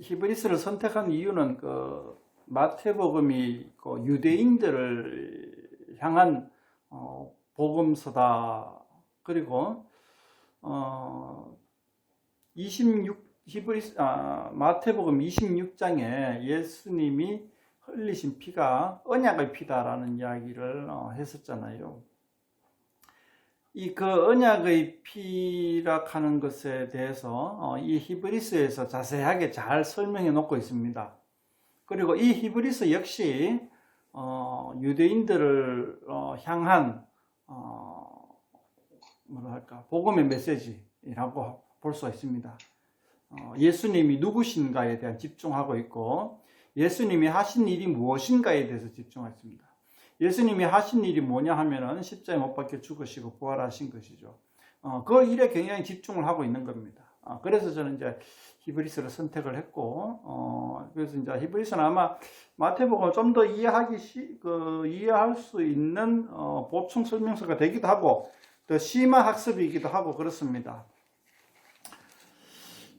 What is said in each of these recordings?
히브리스를 선택한 이유는 그 마태복음이 그 유대인들을 향한 어, 복음서다. 그리고 어, 26 히브리스 아, 마태복음 26장에 예수님이 흘리신 피가 언약의 피다라는 이야기를 어, 했었잖아요. 이 그 언약의 피라 하는 것에 대해서 어, 이 히브리스에서 자세하게 잘 설명해 놓고 있습니다. 그리고 이 히브리스 역시 어, 유대인들을 어, 향한 할까 복음의 메시지라고 볼 수가 있습니다. 어, 예수님이 누구신가에 대한 집중하고 있고 예수님이 하신 일이 무엇인가에 대해서 집중했습니다. 예수님이 하신 일이 뭐냐 하면은 십자에 못 박혀 죽으시고 부활하신 것이죠. 어, 그 일에 굉장히 집중을 하고 있는 겁니다. 어, 그래서 저는 이제 히브리스를 선택을 했고, 어, 그래서 이제 히브리스는 아마 마태복음을 좀 더 이해하기 시, 그, 이해할 수 있는 어, 보충 설명서가 되기도 하고, 더 심화 학습이기도 하고 그렇습니다.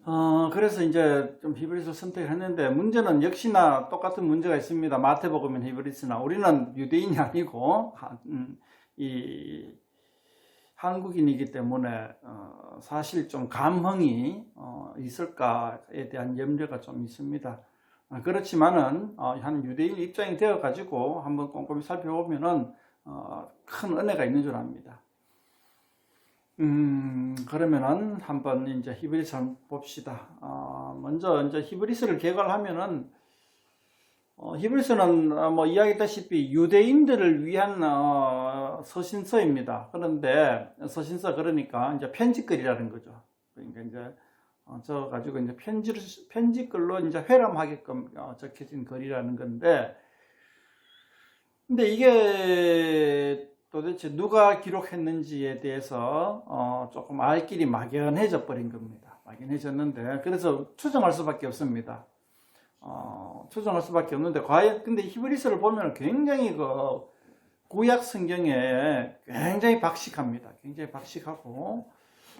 어, 그래서 이제 좀 히브리스를 선택을 했는데 문제는 역시나 똑같은 문제가 있습니다. 마태복음은 히브리스나 우리는 유대인이 아니고 하- 음, 이 한국인이기 때문에 어, 사실 좀 감흥이 어, 있을까에 대한 염려가 좀 있습니다. 어, 그렇지만은 어, 한 유대인 입장이 되어 가지고 한번 꼼꼼히 살펴보면은 어, 큰 은혜가 있는 줄 압니다. 음, 그러면은 한번 이제 히브리스 한번 봅시다. 어, 먼저 이제 히브리스를 개괄 하면은 어, 히브리스는 어, 뭐 이야기했다시피 유대인들을 위한 어, 서신서입니다. 그런데 서신서 그러니까 이제 편지글이라는 거죠. 그러니까 이제 어, 저 가지고 이제 편지 편지글로 이제 회람하게끔 어, 적혀진 글이라는 건데, 근데 이게 도대체 누가 기록했는지에 대해서 어, 조금 알 길이 막연해져 버린 겁니다. 막연해졌는데 그래서 추정할 수밖에 없습니다. 어, 추정할 수밖에 없는데 과연 근데 히브리서를 보면 굉장히 그 구약 성경에 굉장히 박식합니다. 굉장히 박식하고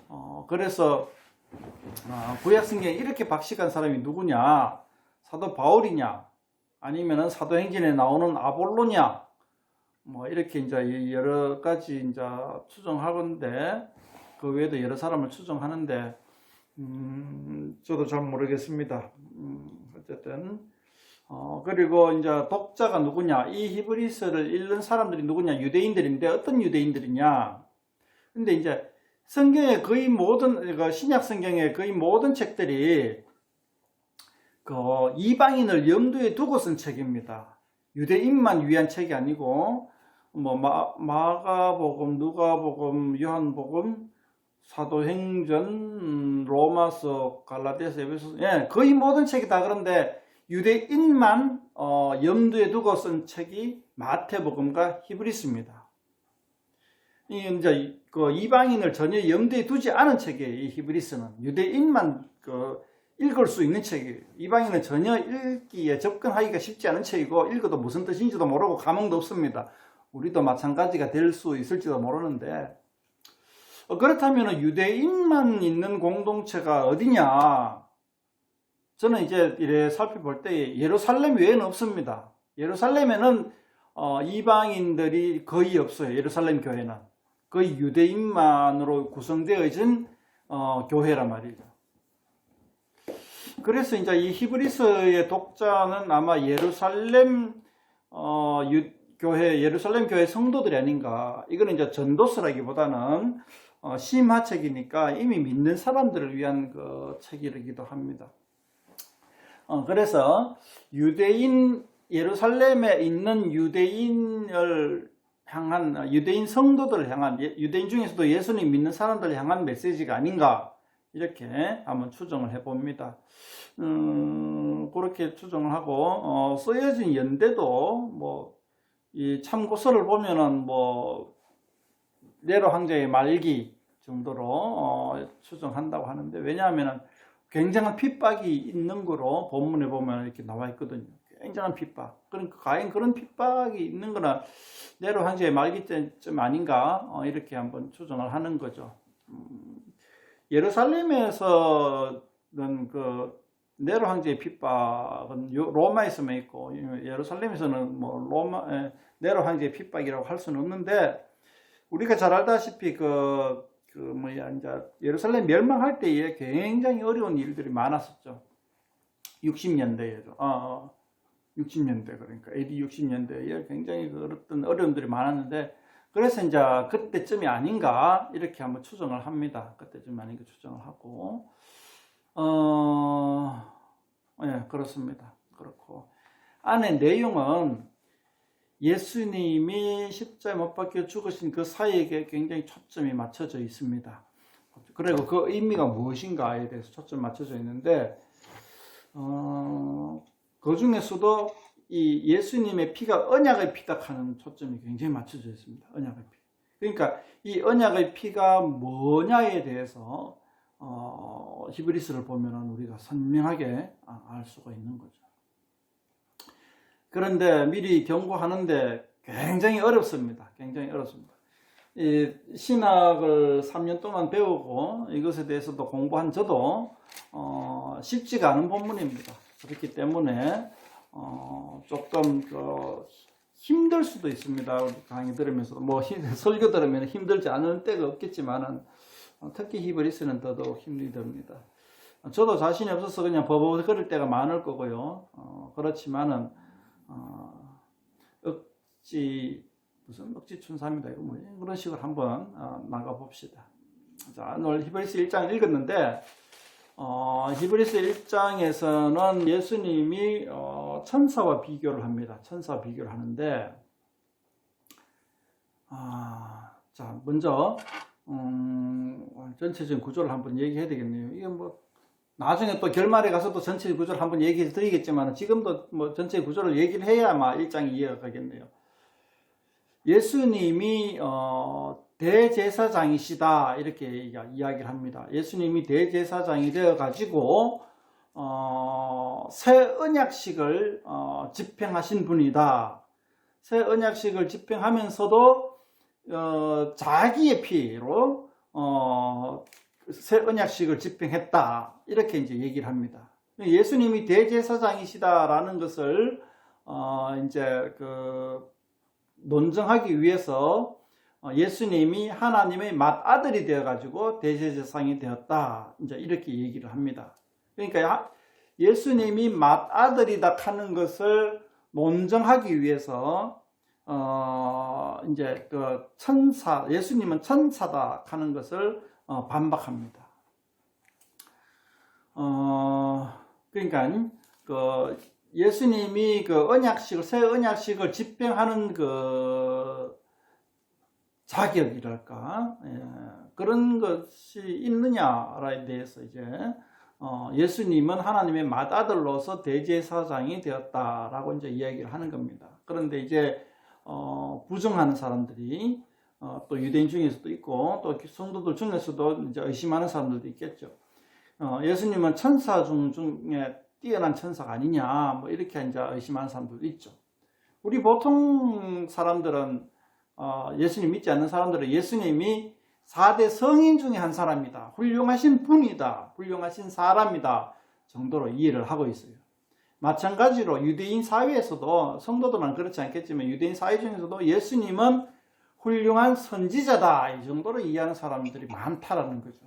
어, 그래서 어, 구약 성경에 이렇게 박식한 사람이 누구냐? 사도 바울이냐? 아니면은 사도행전에 나오는 아볼로냐? 뭐 이렇게 이제 여러 가지 이제 추정하건데 그 외에도 여러 사람을 추정하는데 음, 저도 잘 모르겠습니다. 음, 어쨌든 어, 그리고 이제 독자가 누구냐? 이 히브리서를 읽는 사람들이 누구냐? 유대인들인데 어떤 유대인들이냐? 근데 이제 성경의 거의 모든 그 신약 성경의 거의 모든 책들이 그 이방인을 염두에 두고 쓴 책입니다. 유대인만 위한 책이 아니고 뭐 마, 마가복음, 누가복음, 요한복음, 사도행전, 음, 로마서, 갈라디아서, 에베소서, 예, 거의 모든 책이 다 그런데 유대인만 어, 염두에 두고 쓴 책이 마태복음과 히브리스입니다. 이 이제 그 이방인을 전혀 염두에 두지 않은 책이에요. 이 히브리스는 유대인만 그 읽을 수 있는 책이에요. 이방인은 전혀 읽기에 접근하기가 쉽지 않은 책이고 읽어도 무슨 뜻인지도 모르고 감흥도 없습니다. 우리도 마찬가지가 될 수 있을지도 모르는데 어, 그렇다면 유대인만 있는 공동체가 어디냐? 저는 이제 이래 살펴볼 때 예루살렘 외에는 없습니다. 예루살렘에는 어, 이방인들이 거의 없어요. 예루살렘 교회는 거의 유대인만으로 구성되어진 어, 교회란 말이죠. 그래서 이제 이 히브리서의 독자는 아마 예루살렘 어, 유, 교회 예루살렘 교회 성도들이 아닌가. 이거는 이제 전도서라기보다는 어, 심화책이니까 이미 믿는 사람들을 위한 그 책이기도 합니다. 어, 그래서 유대인 예루살렘에 있는 유대인을 향한 유대인 성도들을 향한 예- 유대인 중에서도 예수님 믿는 사람들을 향한 메시지가 아닌가 이렇게 한번 추정을 해봅니다. 음, 그렇게 추정을 하고 어, 쓰여진 연대도 뭐 이 참고서를 보면은 뭐 네로 황제의 말기 정도로 어, 추정한다고 하는데 왜냐하면은 굉장한 핍박이 있는 거로 본문에 보면 이렇게 나와 있거든요. 굉장한 핍박. 그러니까 과연 그런 핍박이 있는 거나 네로 황제의 말기 때쯤 아닌가 어, 이렇게 한번 추정을 하는 거죠. 음, 예루살렘에서는 그 네로 황제의 핍박은 요- 로마에서만 있고 예루살렘에서는 뭐 로마 에, 네로 황제의 핍박이라고 할 수는 없는데 우리가 잘 알다시피 그, 그 뭐야 이제 예루살렘 멸망할 때에 굉장히 어려운 일들이 많았었죠. 60년대에도 어, 어, 60년대 그러니까 AD 60년대에 굉장히 그 어떤 어려움들이 많았는데 그래서 이제 그때쯤이 아닌가 이렇게 한번 추정을 합니다. 그때쯤이 아닌가 추정을 하고 어, 예, 그렇습니다. 그렇고 안에 내용은 예수님이 십자에 못 박혀 죽으신 그 사이에 굉장히 초점이 맞춰져 있습니다. 그리고 그 의미가 무엇인가에 대해서 초점 맞춰져 있는데 어, 그 중에서도 이 예수님의 피가 언약의 피다 하는 초점이 굉장히 맞춰져 있습니다. 언약의 피. 그러니까 이 언약의 피가 뭐냐에 대해서 어, 히브리스를 보면은 우리가 선명하게 아- 알 수가 있는 거죠. 그런데 미리 경고하는데 굉장히 어렵습니다. 굉장히 어렵습니다. 이 신학을 3년 동안 배우고 이것에 대해서도 공부한 저도 어, 쉽지가 않은 본문입니다. 그렇기 때문에 어, 조금 그 힘들 수도 있습니다. 강의 들으면서 뭐 힘- 설교 들으면 힘들지 않은 때가 없겠지만은 어, 특히 히브리스는 더더욱 힘이 듭니다. 저도 자신이 없어서 그냥 버벅거릴 때가 많을 거고요. 어, 그렇지만은 어, 억지 무슨 억지 춘삼이다 이거 뭐 그런 식으로 한번 어, 나가 봅시다. 자 오늘 히브리스 1장 읽었는데 어, 히브리스 1장에서는 예수님이 어, 천사와 비교를 합니다. 천사와 비교를 하는데 아, 자 먼저 음, 전체적인 구조를 한번 얘기해야 되겠네요. 이게 뭐 나중에 또 결말에 가서 또 전체 구조를 한번 얘기해 드리겠지만 지금도 뭐 전체 구조를 얘기를 해야 아마 일장이 이해가 가겠네요. 예수님이 어, 대제사장이시다 이렇게 이야- 이야기를 합니다. 예수님이 대제사장이 되어 가지고 어, 새 언약식을 어, 집행하신 분이다. 새 언약식을 집행하면서도 어, 자기의 피로 어, 새 언약식을 집행했다. 이렇게 이제 얘기를 합니다. 예수님이 대제사장이시다라는 것을 어, 이제 그 논증하기 위해서 어, 예수님이 하나님의 맏아들이 되어 가지고 대제사장이 되었다. 이제 이렇게 얘기를 합니다. 그러니까 야- 예수님이 맏아들이다 하는 것을 논증하기 위해서 어, 이제 그 천사, 예수님은 천사다 하는 것을 어, 반박합니다. 어, 그러니까 그 예수님이 그 언약식을 새 언약식을 집행하는 그 자격이랄까 예, 그런 것이 있느냐에 대해서 이제 어, 예수님은 하나님의 맏아들로서 대제사장이 되었다라고 이제 이야기를 하는 겁니다. 그런데 이제 어, 부정하는 사람들이 어, 또 유대인 중에서도 있고 또 성도들 중에서도 이제 의심하는 사람들도 있겠죠. 어, 예수님은 천사 중 중에 뛰어난 천사가 아니냐 뭐 이렇게 이제 의심하는 사람들도 있죠. 우리 보통 사람들은 어, 예수님 믿지 않는 사람들은 예수님이 4대 성인 중에 한 사람이다. 훌륭하신 분이다. 훌륭하신 사람이다. 정도로 이해를 하고 있어요. 마찬가지로 유대인 사회에서도 성도들만 그렇지 않겠지만 유대인 사회 중에서도 예수님은 훌륭한 선지자다. 이 정도로 이해하는 사람들이 많다라는 거죠.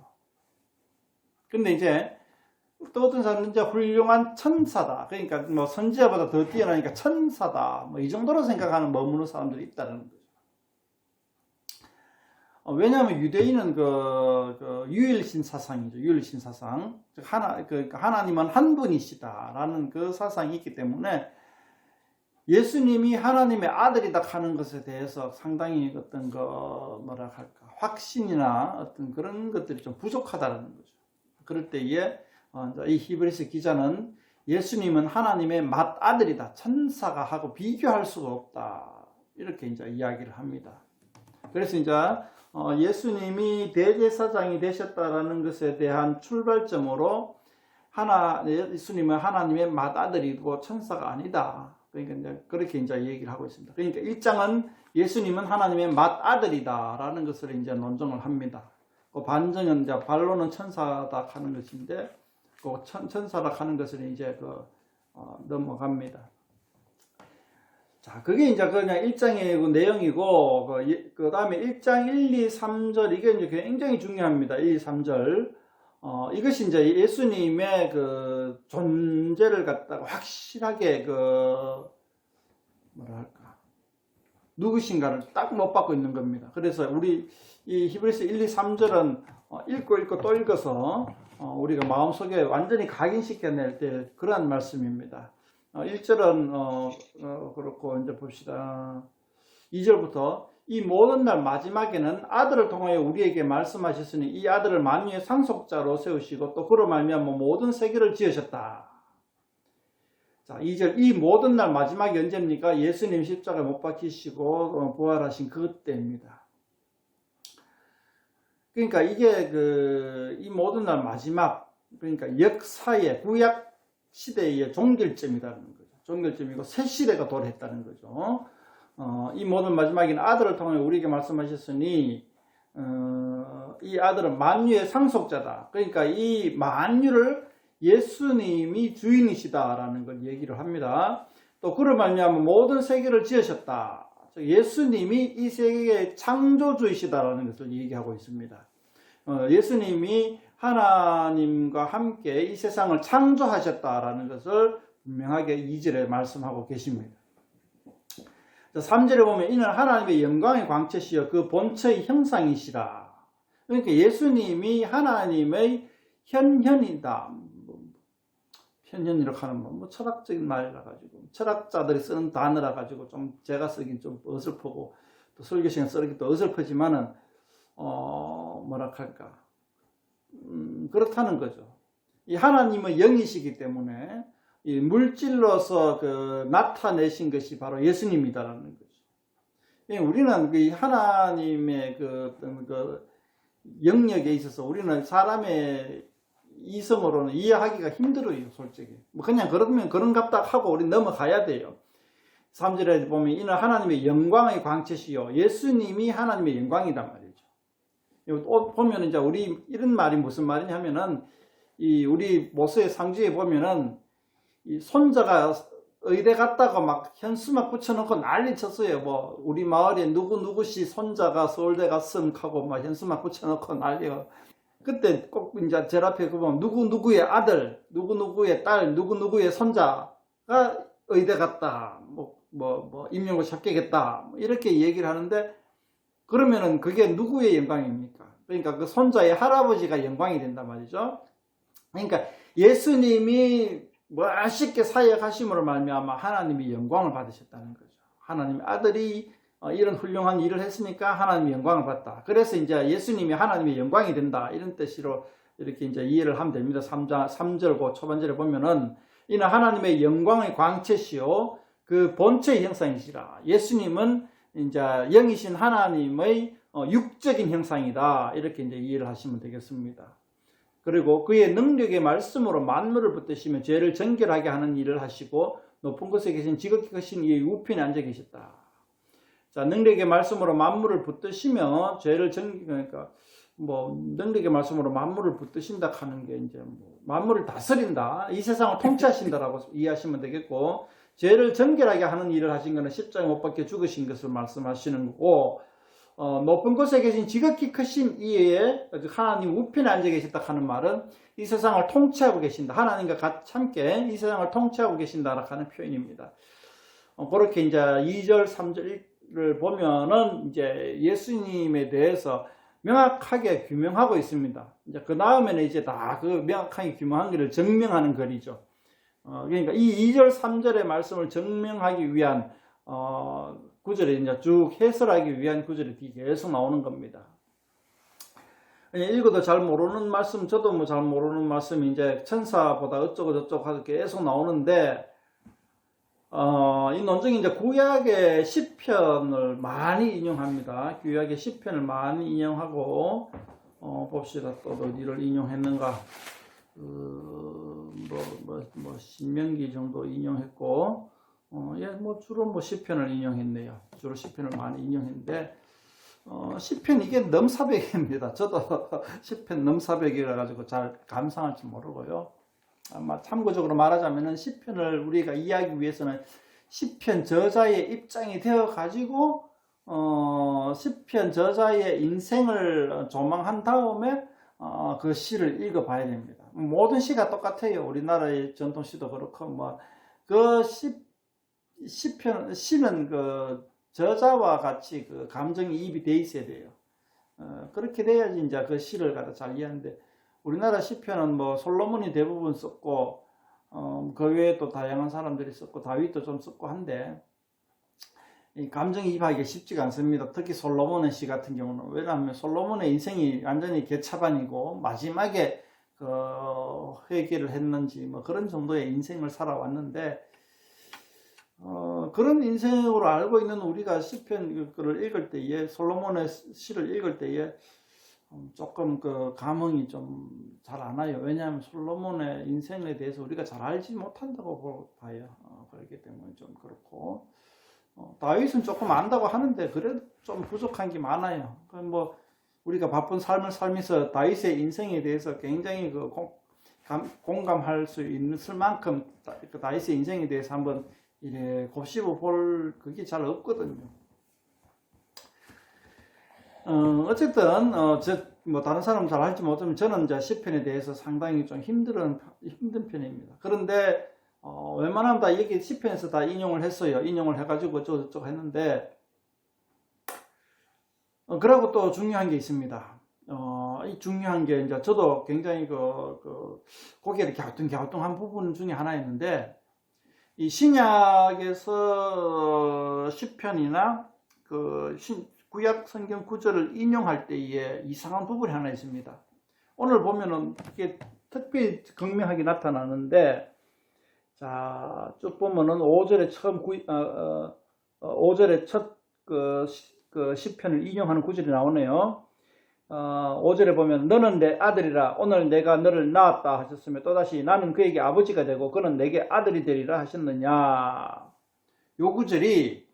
근데 이제 또 어떤 사람은 이제 훌륭한 천사다. 그러니까 뭐 선지자보다 더 뛰어나니까 천사다. 뭐 이 정도로 생각하는 머무는 사람들이 있다는. 어, 왜냐하면 유대인은 그, 그 유일신 사상이죠. 유일신 사상. 즉 하나 그 하나님은 한 분이시다라는 그 사상이 있기 때문에 예수님이 하나님의 아들이다 하는 것에 대해서 상당히 어떤 그 뭐라 할까 확신이나 어떤 그런 것들이 좀 부족하다는 거죠. 그럴 때에 어, 이 히브리스 기자는 예수님은 하나님의 맏 아들이다. 천사가 하고 비교할 수가 없다. 이렇게 이제 이야기를 합니다. 그래서 이제 어, 예수님이 대제사장이 되셨다라는 것에 대한 출발점으로 하나 예수님은 하나님의 맏아들이고 천사가 아니다. 그러니까 이제 그렇게 이제 얘기를 하고 있습니다. 그러니까 일장은 예수님은 하나님의 맏아들이다라는 것을 이제 논증을 합니다. 그 반증은 이제 반론은 천사다 하는 것인데 그 천, 천사락 하는 것을 이제 그, 어, 넘어갑니다. 자, 그게 이제 그냥 1장의 그 내용이고, 그, 예- 그 다음에 1장 1, 2, 3절, 이게 이제 굉장히 중요합니다. 1, 2, 3절. 어, 이것이 이제 예수님의 그 존재를 갖다가 확실하게 그, 뭐라 할까. 누구신가를 딱 못 받고 있는 겁니다. 그래서 우리 이 히브리서 1, 2, 3절은 어, 읽고 읽고 또 읽어서 어, 우리가 마음속에 완전히 각인시켜낼 때 그러한 말씀입니다. 어, 1절은 어, 어, 그렇고 이제 봅시다. 2절부터 이 모든 날 마지막에는 아들을 통하여 우리에게 말씀하셨으니 이 아들을 만유의 상속자로 세우시고 또 그로 말미암아 모든 세계를 지으셨다. 자, 2절 이 모든 날 마지막이 언제입니까? 예수님 십자가에 못 박히시고 어, 부활하신 그때입니다. 그러니까 이게 그 이 모든 날 마지막 그러니까 역사의 구약 시대의 종결점이라는 거죠. 종결점이고 새 시대가 도래했다는 거죠. 어, 이 모든 마지막에는 아들을 통해 우리에게 말씀하셨으니 어, 이 아들은 만유의 상속자다. 그러니까 이 만유를 예수님이 주인이시다라는 걸 얘기를 합니다. 또 그를 말미암아 모든 세계를 지으셨다. 즉 예수님이 이 세계의 창조주이시다라는 것을 얘기하고 있습니다. 어, 예수님이 하나님과 함께 이 세상을 창조하셨다라는 것을 분명하게 2절에 말씀하고 계십니다. 3절에 보면 이는 하나님의 영광의 광채시여 그 본체의 형상이시라. 그러니까 예수님이 하나님의 현현이다. 뭐, 현현이라고 하는 뭐, 뭐 철학적인 말이라 가지고 철학자들이 쓰는 단어라 가지고 좀 제가 쓰긴 좀 어설프고 또 설교 시간 쓰기 또 어설프지만은 어 뭐라 할까 음, 그렇다는 거죠. 이 하나님은 영이시기 때문에 이 물질로서 그 나타내신 것이 바로 예수님이다라는 거죠. 예, 우리는 그 하나님의 그, 어떤 그 영역에 있어서 우리는 사람의 이성으로는 이해하기가 힘들어요, 솔직히. 뭐 그냥 그러면 그런갑다 하고 우리 넘어가야 돼요. 3절에 보면 이는 하나님의 영광의 광채시요. 예수님이 하나님의 말이죠. 또 보면 이제 우리 이런 말이 무슨 말이냐면은 이 우리 모세의 상주에 보면은 이 손자가 의대 갔다가 막 현수 막 붙여놓고 난리 쳤어요. 뭐 우리 마을에 누구 누구씨 손자가 서울대 갔음 하고 막 현수 막 붙여놓고 난리가. 그때 꼭 이제 제 앞에 그 보면 누구 누구의 아들, 누구 누구의 딸, 누구 누구의 손자가 의대 갔다. 뭐뭐뭐 임용고 합격했다. 뭐 이렇게 얘기를 하는데 그러면은 그게 누구의 영광입니까? 그러니까 그 손자의 할아버지가 영광이 된단 말이죠. 그러니까 예수님이 멋있게 사역하심으로 말미암아 하나님이 영광을 받으셨다는 거죠. 하나님의 아들이 어, 이런 훌륭한 일을 했으니까 하나님의 영광을 받다. 그래서 이제 예수님이 하나님의 영광이 된다. 이런 뜻으로 이렇게 이제 이해를 하면 됩니다. 3장, 3절고 초반절에 보면은 이는 하나님의 영광의 광채시요. 그 본체의 형상이시라. 예수님은 이제 영이신 하나님의 어, 육적인 형상이다. 이렇게 이제 이해를 하시면 되겠습니다. 그리고 그의 능력의 말씀으로 만물을 붙드시며 죄를 정결하게 하는 일을 하시고 높은 곳에 계신 지극히 크신 이의 우편에 앉아 계셨다. 자, 능력의 말씀으로 만물을 붙드시며 죄를 정 그러니까 뭐 능력의 말씀으로 만물을 붙드신다 하는 게 이제 뭐 만물을 다스린다. 이 세상을 통치하신다라고 이해하시면 되겠고 죄를 정결하게 하는 일을 하신 것은 십자가에 못 박혀 죽으신 것을 말씀하시는 거고 어, 높은 곳에 계신 지극히 크신 이에 하나님 우편에 앉아 계셨다 하는 말은 이 세상을 통치하고 계신다. 하나님과 같이 함께 이 세상을 통치하고 계신다라고 하는 표현입니다. 어, 그렇게 이제 2절, 3절을 보면은 이제 예수님에 대해서 명확하게 규명하고 있습니다. 이제 그 다음에는 이제 다 그 명확하게 규명한 것을 증명하는 글이죠. 어, 그러니까 이 2절, 3절의 말씀을 증명하기 위한 어, 구절이 이제 쭉 해설하기 위한 구절이 계속 나오는 겁니다. 읽어도 잘 모르는 말씀, 저도 뭐 잘 모르는 말씀, 이제 천사보다 어쩌고 저쩌고 하서 계속 나오는데, 어, 이 논증이 이제 구약의 시편을 많이 인용합니다. 구약의 시편을 많이 인용하고, 어, 봅시다. 또 어디를 인용했는가. 그, 뭐, 뭐, 뭐, 신명기 정도 인용했고, 어, 예, 뭐 주로 뭐 시편을 인용했네요. 주로 시편을 많이 인용했는데 어, 시편 이게 넘사벽입니다. 저도 시편 넘사벽이라 가지고 잘 감상할지 모르고요. 아마 참고적으로 말하자면은 시편을 우리가 이해하기 위해서는 시편 저자의 입장이 되어 가지고 어 시편 저자의 인생을 조망한 다음에 어, 그 시를 읽어봐야 됩니다. 모든 시가 똑같아요. 우리나라의 전통 시도 그렇고 뭐그 시, 시편 시는 그 저자와 같이 그 감정이 입이 돼 있어야 돼요. 어, 그렇게 돼야지 이제 그 시를 갖다 잘 이해하는데 우리나라 시편은 뭐 솔로몬이 대부분 썼고 어, 그 외에 또 다양한 사람들이 썼고 다윗도 좀 썼고 한데 이 감정이 입하기가 쉽지가 않습니다. 특히 솔로몬의 시 같은 경우는 왜냐하면 솔로몬의 인생이 완전히 개차반이고 마지막에 그 회개를 했는지 뭐 그런 정도의 인생을 살아왔는데 어, 그런 인생으로 알고 있는 우리가 시편을 읽을 때에 솔로몬의 시를 읽을 때에 음, 조금 그 감흥이 좀 잘 안 와요. 왜냐하면 솔로몬의 인생에 대해서 우리가 잘 알지 못한다고 봐요. 어, 그렇기 때문에 좀 그렇고 어, 다윗은 조금 안다고 하는데 그래도 좀 부족한 게 많아요. 그뭐 우리가 바쁜 삶을 살면서 다윗의 인생에 대해서 굉장히 그 공, 감, 공감할 수 있을 만큼 다, 그 다윗의 인생에 대해서 한번 이래 곱씹어 볼 그게 잘 없거든요. 어, 어쨌든 어, 저뭐 다른 사람은 잘 알지 못하면 저는 이제 시편에 대해서 상당히 좀 힘든 힘든 편입니다. 그런데 어, 웬만하면 다 여기 시편에서 다 인용을 했어요. 인용을 해가지고 저쪽 했는데 어, 그리고 또 중요한 게 있습니다. 어, 이 중요한 게 이제 저도 굉장히 그, 그 고개를 갸우뚱갸우뚱한 부분 중에 하나였는데 이 신약에서 시편이나 그 신, 구약 성경 구절을 인용할 때에 이상한 부분이 하나 있습니다. 오늘 보면은 이게 특별히 극명하게 나타나는데 자, 쭉 보면은 5절에 처음 구, 어, 어, 5절에 첫 그, 그 시편을 인용하는 구절이 나오네요. 어, 5절에 보면 너는 내 아들이라 오늘 내가 너를 낳았다 하셨으며 또다시 나는 그에게 아버지가 되고 그는 내게 아들이 되리라 하셨느냐. 요 구절이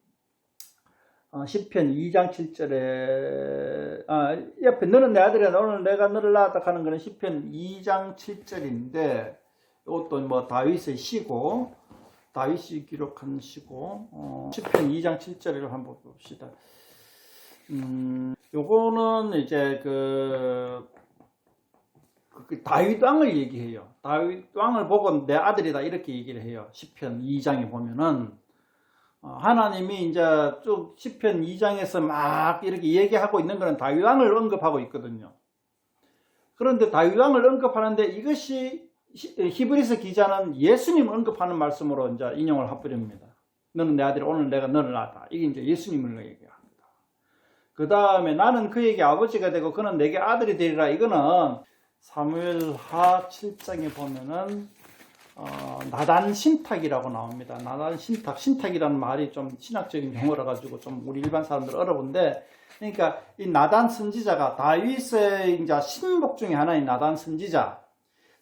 어, 시편 2장 7절에 아, 옆에 너는 내 아들이라 오늘 내가 너를 낳았다 하는 것은 시편 2장 7절인데 이것도 뭐 다윗의 시고 다윗이 기록한 시고 어, 시편 2장 7절을 한번 봅시다. 음, 요거는 이제 그, 그, 그 다윗 왕을 얘기해요. 다윗 왕을 보고 내 아들이다 이렇게 얘기를 해요. 시편 2장에 보면은 어, 하나님이 이제 쭉 시편 2장에서 막 이렇게 얘기하고 있는 거는 다윗 왕을 언급하고 있거든요. 그런데 다윗 왕을 언급하는데 이것이 히브리서 기자는 예수님 언급하는 말씀으로 이제 인용을 해버립니다. 너는 내 아들 오늘 내가 너를 낳았다. 이게 이제 예수님을 얘기합니다. 그 다음에 나는 그에게 아버지가 되고 그는 내게 아들이 되리라. 이거는 사무엘하 7장에 보면은 어, 나단 신탁이라고 나옵니다. 나단 신탁, 신탁이라는 말이 좀 신학적인 용어라 가지고 좀 우리 일반 사람들 어려운데, 그러니까 이 나단 선지자가 다윗의 이제 신복 중에 하나인 나단 선지자,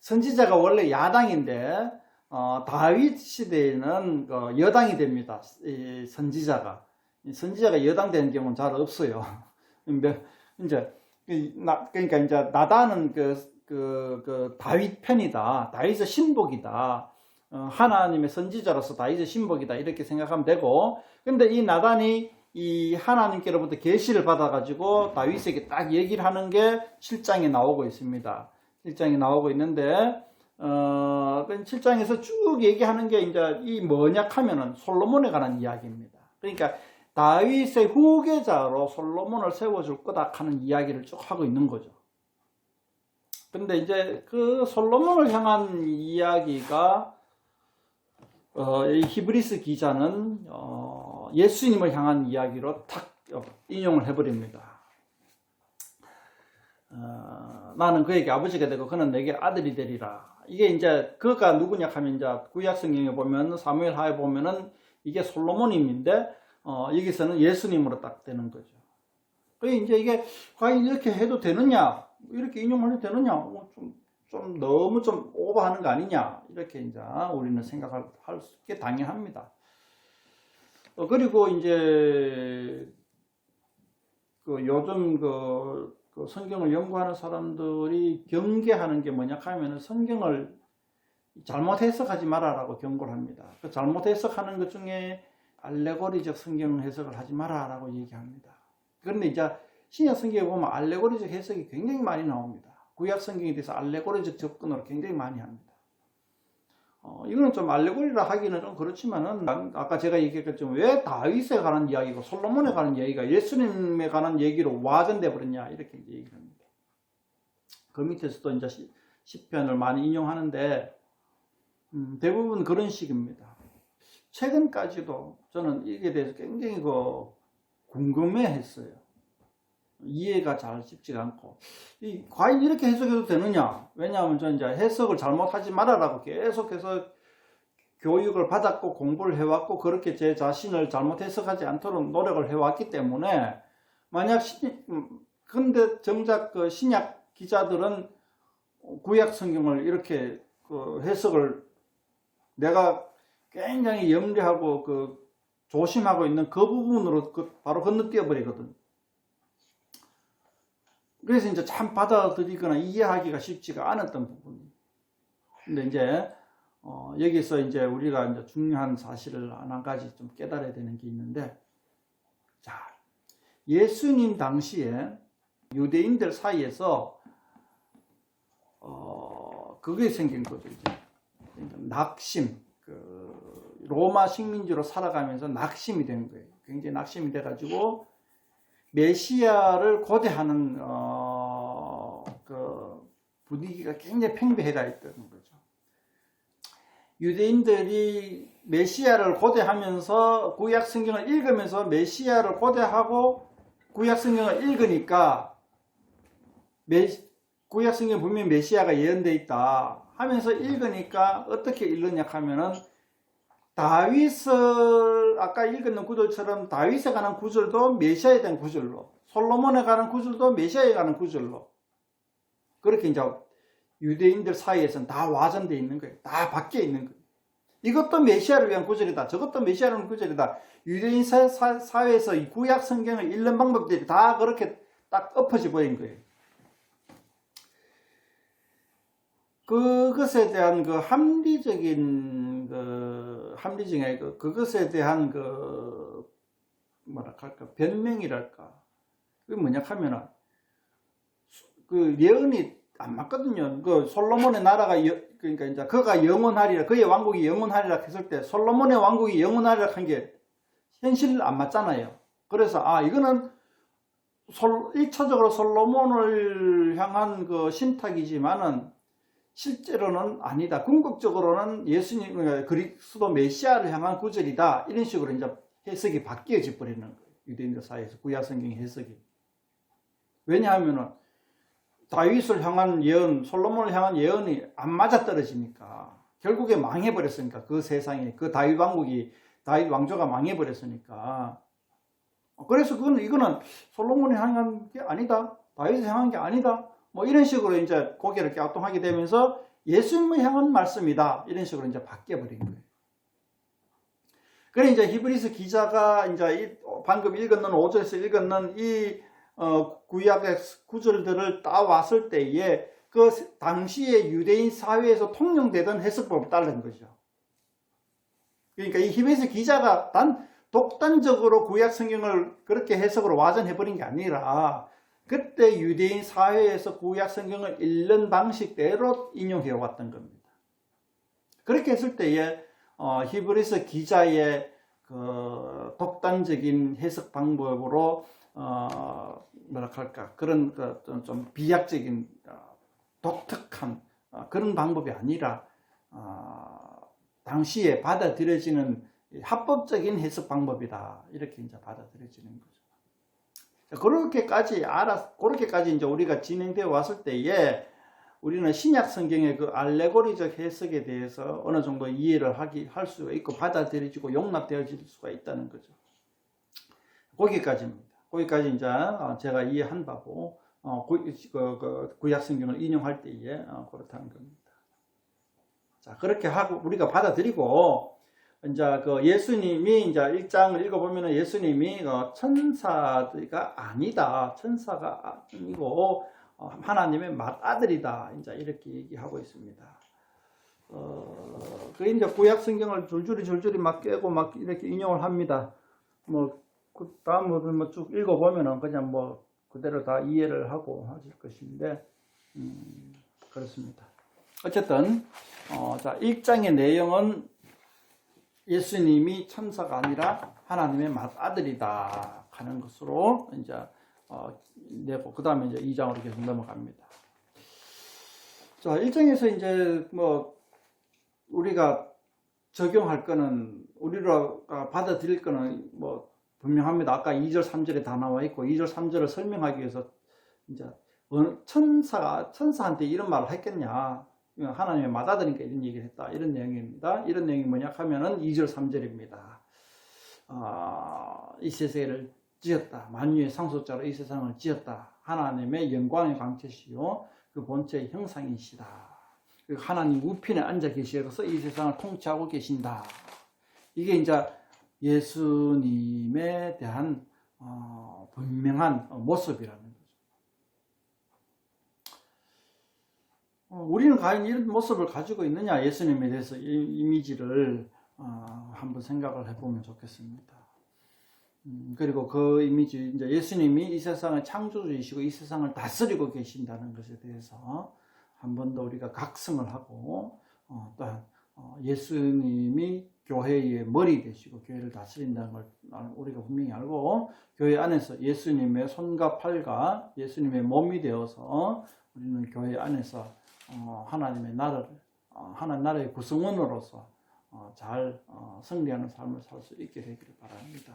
선지자가 원래 야당인데 어, 다윗 시대에는 어, 여당이 됩니다. 이 선지자가 선지자가 여당 되는 경우는 잘 없어요. 이제 그러니까 이제 나다는 그, 그, 그 다윗 편이다. 다윗의 신복이다. 어, 하나님의 선지자로서 다윗의 신복이다. 이렇게 생각하면 되고, 근데 이 나단이 이 하나님께로부터 계시를 받아 가지고 다윗에게 딱 얘기를 하는 게 7장에 나오고 있습니다. 7장이 나오고 있는데 어, 7장에서 쭉 얘기하는 게 이제 이 뭐냐 하면은 솔로몬에 관한 이야기입니다. 그러니까 다윗의 후계자로 솔로몬을 세워줄 거다 하는 이야기를 쭉 하고 있는 거죠. 근데 이제 그 솔로몬을 향한 이야기가 어, 이 히브리스 기자는 어, 예수님을 향한 이야기로 탁 인용을 해버립니다. 어, 나는 그에게 아버지가 되고 그는 내게 아들이 되리라. 이게 이제 그가 누구냐 하면 이제 구약 성경에 보면 사무엘 하에 보면은 이게 솔로몬임인데 어, 여기서는 예수님으로 딱 되는 거죠. 그 이제 이게 과연 이렇게 해도 되느냐 이렇게 인용을 해도 되느냐 뭐 좀, 좀 너무 좀 오버하는 거 아니냐 이렇게 이제 우리는 생각할 게 당연합니다. 어, 그리고 이제 그 요즘 그 그 성경을 연구하는 사람들이 경계하는 게 뭐냐 하면은 성경을 잘못 해석하지 마라라고 경고를 합니다. 그 잘못 해석하는 것 중에 알레고리적 성경 해석을 하지 마라라고 얘기합니다. 그런데 이제 신약 성경에 보면 알레고리적 해석이 굉장히 많이 나옵니다. 구약 성경에 대해서 알레고리적 접근으로 굉장히 많이 합니다. 어, 이거는 좀 알레고리라 하기는 좀 그렇지만은 아까 제가 얘기했겠지만 왜 다윗에 관한 이야기고 솔로몬에 관한 이야기가 예수님에 관한 얘기로 와전돼 버렸냐 이렇게 얘기를 합니다. 그 밑에서도 이제 시, 시편을 많이 인용하는데 음, 대부분 그런 식입니다. 최근까지도 저는 이게 대해서 굉장히 그 궁금해 했어요. 이해가 잘 쉽지가 않고 이 과연 이렇게 해석해도 되느냐? 왜냐하면 저 이제 해석을 잘못하지 말아라고 계속해서 교육을 받았고 공부를 해왔고 그렇게 제 자신을 잘못 해석하지 않도록 노력을 해왔기 때문에 만약 신, 음, 근데 정작 그 신약 기자들은 구약 성경을 이렇게 그 해석을 내가 굉장히 염려하고 그 조심하고 있는 그 부분으로 그 바로 건너뛰어 버리거든. 그래서 이제 참 받아들이거나 이해하기가 쉽지가 않았던 부분. 근데 이제 어, 여기서 이제 우리가 이제 중요한 사실을 한 가지 좀 깨달아야 되는 게 있는데, 자, 예수님 당시에 유대인들 사이에서 어, 그게 생긴 거죠. 이제 낙심, 그 로마 식민지로 살아가면서 낙심이 된 거예요. 굉장히 낙심이 돼가지고 메시아를 고대하는 어, 그 분위기가 굉장히 팽배해가 있던 거죠. 유대인들이 메시아를 고대하면서 구약 성경을 읽으면서 메시아를 고대하고 구약 성경을 읽으니까 메, 구약 성경 분명히 메시아가 예언되어 있다 하면서 읽으니까 어떻게 읽느냐 하면은 다윗을 아까 읽었는 구절처럼 다윗에 관한 구절도 메시아에 대한 구절로 솔로몬에 관한 구절도 메시아에 관한 구절로 그렇게 이제 유대인들 사이에서는 다 와전되어 있는 거예요. 다 바뀌어 있는 거예요. 이것도 메시아를 위한 구절이다. 저것도 메시아를 위한 구절이다. 유대인 사, 사 회에서 구약 성경을 읽는 방법들이 다 그렇게 딱 엎어져 버린 거예요. 그것에 대한 그 합리적인 그 합리적인 그 그것에 대한 그 뭐라 할까 변명이랄까 그게 뭐냐 하면은 그 예언이 안 맞거든요. 그 솔로몬의 나라가 여, 그러니까 이제 그가 영원하리라 그의 왕국이 영원하리라 했을 때 솔로몬의 왕국이 영원하리라 한 게 현실 안 맞잖아요. 그래서 아 이거는 솔, 1차적으로 솔로몬을 향한 그 신탁이지만은 실제로는 아니다. 궁극적으로는 예수님, 그러니까 그리스도 메시아를 향한 구절이다. 이런 식으로 이제 해석이 바뀌어져 버리는 거예요. 유대인들 사이에서 구약 성경의 해석이. 왜냐하면은 다윗을 향한 예언, 솔로몬을 향한 예언이 안 맞아 떨어지니까 결국에 망해 버렸으니까 그 세상에 그 다윗 왕국이 다윗 왕조가 망해 버렸으니까 그래서 그건 이거는 솔로몬이 향한 게 아니다. 다윗을 향한 게 아니다. 뭐 이런 식으로 이제 고개를 갸우뚱하게 되면서 예수님을 향한 말씀이다. 이런 식으로 이제 바뀌어 버린 거예요. 그래 이제 히브리스 기자가 이제 방금 읽었는 5절에서 읽었는 이 어, 구약의 구절들을 따왔을 때에 그 당시의 유대인 사회에서 통용되던 해석법을 따른 거죠. 그러니까 이 히브리스 기자가 단 독단적으로 구약 성경을 그렇게 해석으로 와전해 버린 게 아니라 그때 유대인 사회에서 구약 성경을 읽는 방식대로 인용해 왔던 겁니다. 그렇게 했을 때에 어, 히브리서 기자의 그 독단적인 해석 방법으로 어, 뭐라 할까 그런 그, 좀 비약적인 어, 독특한 어, 그런 방법이 아니라 어, 당시에 받아들여지는 합법적인 해석 방법이다 이렇게 이제 받아들여지는 거죠. 그렇게까지 알아, 그렇게까지 이제 우리가 진행되어 왔을 때에 우리는 신약 성경의 그 알레고리적 해석에 대해서 어느 정도 이해를 하기, 할 수가 있고 받아들여지고 용납되어질 수가 있다는 거죠. 거기까지입니다. 거기까지 이제 어, 제가 이해한 바고, 어, 구, 그, 그 구약 성경을 인용할 때에 어, 그렇다는 겁니다. 자, 그렇게 하고 우리가 받아들이고, 이제 그 예수님이 이제 1장을 읽어보면 예수님이 어, 천사가 아니다. 천사가 아니고 어, 하나님의 맏아들이다. 이제 이렇게 얘기하고 있습니다. 어, 그 이제 구약 성경을 줄줄이 줄줄이 막 깨고 막 이렇게 인용을 합니다. 뭐, 그 다음으로 뭐쭉 읽어보면은 그냥 뭐 그대로 다 이해를 하고 하실 것인데, 음, 그렇습니다. 어쨌든, 어, 자, 1장의 내용은 예수님이 천사가 아니라 하나님의 맏아들이다 하는 것으로 이제 어, 내고 그 다음에 이제 2장으로 계속 넘어갑니다. 자, 1장에서 이제 뭐 우리가 적용할 거는 우리가 받아들일 거는 뭐 분명합니다. 아까 2절 3절에 다 나와 있고 2절 3절을 설명하기 위해서 이제 천사가 천사한테 이런 말을 했겠냐? 하나님의 맏아들이니까 이런 얘기를 했다. 이런 내용입니다. 이런 내용이 뭐냐 하면은 2절 3절입니다. 아, 이 세상을 지었다. 만유의 상속자로 이 세상을 지었다. 하나님의 영광의 광채시요 그 본체의 형상이시다. 그 하나님 우편에 앉아 계셔서 이 세상을 통치하고 계신다. 이게 이제 예수님에 대한 어, 분명한 모습이라는. 어, 우리는 과연 이런 모습을 가지고 있느냐 예수님에 대해서 이 이미지를 어, 한번 생각을 해보면 좋겠습니다. 음, 그리고 그 이미지 이제 예수님이 이 세상을 창조주이시고 이 세상을 다스리고 계신다는 것에 대해서 한 번 더 우리가 각성을 하고 어, 또한 어, 예수님이 교회의 머리 되시고 교회를 다스린다는 걸 우리가 분명히 알고 교회 안에서 예수님의 손과 팔과 예수님의 몸이 되어서 우리는 교회 안에서 어, 하나님의 나라를 어, 하나님 나라의 구성원으로서 어, 잘 어, 승리하는 삶을 살 수 있게 되기를 바랍니다.